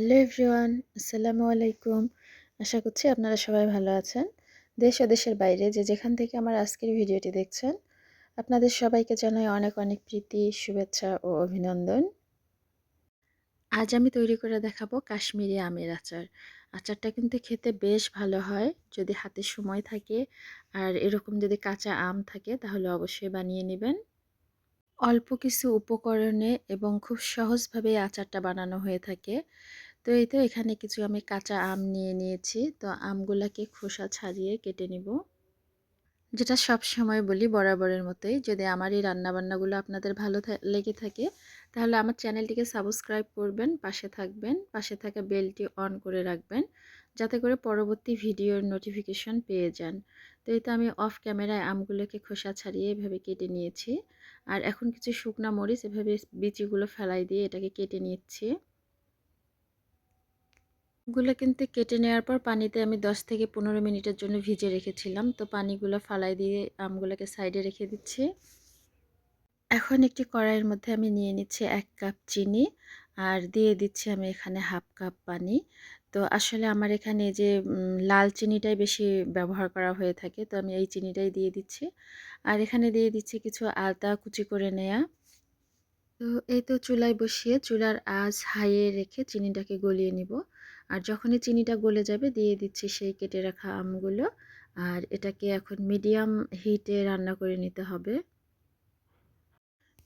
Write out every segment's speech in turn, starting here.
Hello everyone, আসসালামু আলাইকুম। আশা করছি আপনারা সবাই ভালো আছেন। দেশ ও দেশের বাইরে যে যেখান থেকে আমার আজকের ভিডিওটি দেখছেন, আপনাদের সবাইকে জানাই অনেক অনেক প্রীতি, শুভেচ্ছা ও অভিনন্দন। আজ আমি তৈরি করে দেখাবো কাশ্মীরি আমের আচার। আচারটা কিন্তু খেতে বেশ ভালো হয়, যদি হাতে সময় থাকে। আর এরকম যদি কাঁচা আম থাকে, তাহলে অবশ্যই বানিয়ে নেবেন। অল্প কিছু উপকরণে এবং খুব সহজভাবে আচারটা বানানো হয়ে থাকে। তো এই তো এখানে কিছু আমি কাঁচা আম নিয়ে নিয়েছি। তো আমগুলাকে খোসা ছাড়িয়ে কেটে নিব। যেটা সব সময় বলি বরাবরের মতোই। যদি আমার এই রান্নাবান্নাগুলো আপনাদের ভালো লেগে থাকে, তাহলে আমার চ্যানেলটিকে সাবস্ক্রাইব করবেন, পাশে থাকবেন। পাশে থাকা বেলটি অন করে রাখবেন, যাতে করে পরবর্তী ভিডিওর নোটিফিকেশন পেয়ে যান। তো এই তো আমি অফ ক্যামেরায় আমগুলোকে খোসা ছাড়িয়ে এভাবে কেটে নিয়েছি। আর এখন কিছু শুকনা মরিচ, এভাবে বিচিগুলো ফেলাই দিয়ে এটাকে কেটে নিচ্ছি। গুলো কিন্তু কেটে নেওয়ার পর পানিতে আমি 10 থেকে পনেরো মিনিটের জন্য ভিজে রেখেছিলাম। তো পানিগুলো ফালাই দিয়ে আমগুলোকে সাইডে রেখে দিচ্ছি। এখন একটি কড়াইয়ের মধ্যে আমি নিয়ে নিচ্ছি এক কাপ চিনি আর দিয়ে দিচ্ছি আমি এখানে হাফ কাপ পানি। তো আসলে আমার এখানে যে লাল চিনিটাই বেশি ব্যবহার করা হয়ে থাকে, তো আমি এই চিনিটাই দিয়ে দিচ্ছি। আর এখানে দিয়ে দিচ্ছি কিছু আলতা কুচি করে নেয়া। তো এই তো চুলায় বসিয়ে চুলার আঁচ হাইয়ে রেখে চিনিটাকে গলিয়ে নিব। আর যখনই চিনিটা গলে যাবে দিয়ে দিচ্ছি সেই কেটে রাখা আমগুলো। আর এটাকে এখন মিডিয়াম হিটে রান্না করে নিতে হবে।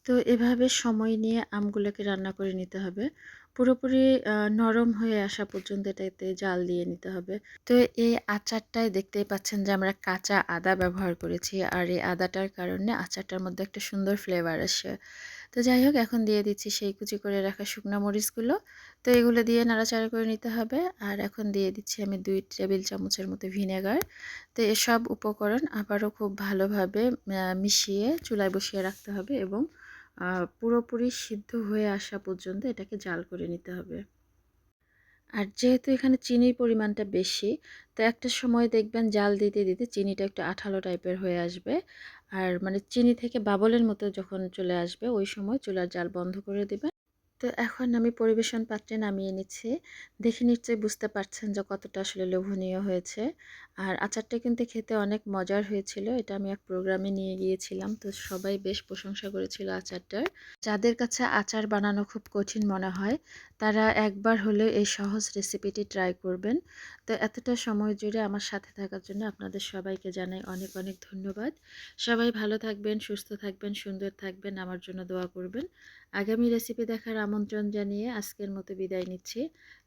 তো এভাবে সময় নিয়ে আমগুলোকে রান্না করে নিতে হবে। পুরোপুরি নরম হয়ে আসা পর্যন্ত এটাতে জাল দিয়ে নিতে হবে। তো এই আচারটায় দেখতেই পাচ্ছেন যে আমরা কাঁচা আদা ব্যবহার করেছি আর এই আদাটার কারণে আচারটার মধ্যে একটা সুন্দর ফ্লেভার আসে। তো যাই হোক, এখন দিয়ে দিচ্ছি সেই কুচি করে রাখা শুকনো মরিচগুলো। তো এগুলো দিয়ে নাড়াচাড়া করে নিতে হবে। আর এখন দিয়ে দিচ্ছি আমি দুই টেবিল চামচের মতো ভিনেগার। তো এসব উপকরণ আবারও খুব ভালোভাবে মিশিয়ে চুলায় বসিয়ে রাখতে হবে এবং পুরোপুরি সিদ্ধ হয়ে আসা পর্যন্ত এটাকে জাল করে নিতে হবে। আর যেহেতু এখানে চিনির পরিমাণটা বেশি, তো একটা সময় দেখবেন জাল দিতে দিতে চিনিটা একটু আঠালো টাইপের হয়ে আসবে। আর মানে চিনি থেকে বাবলের মতো যখন চলে আসবে, ওই সময় চুলার জাল বন্ধ করে দেবেন। তো এখন আমি পরিবেশন পাত্রে নামিয়ে নিচ্ছি। দেখে নিশ্চয়ই বুঝতে পারছেন যে কতটা আসলে লোভনীয় হয়েছে। আর আচারটা কিন্তু খেতে অনেক মজার হয়েছিল, এটা আমি এক প্রোগ্রামে নিয়ে গিয়েছিলাম। তো সবাই বেশ প্রশংসা করেছিল আচারটার। যাদের কাছে আচার বানানো খুব কঠিন মনে হয়, তারা একবার হলেও এই সহজ রেসিপিটি ট্রাই করবেন। তো এতটা সময় জুড়ে আমার সাথে থাকার জন্য আপনাদের সবাইকে জানাই অনেক অনেক ধন্যবাদ। সবাই ভালো থাকবেন, সুস্থ থাকবেন, সুন্দর থাকবেন, আমার জন্য দোয়া করবেন। আগামী রেসিপি দেখার আমন্ত্রণ জানিয়ে আজকের মতো বিদায় নিচ্ছি।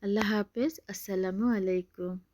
আল্লাহ হাফেজ, আসসালামু আলাইকুম।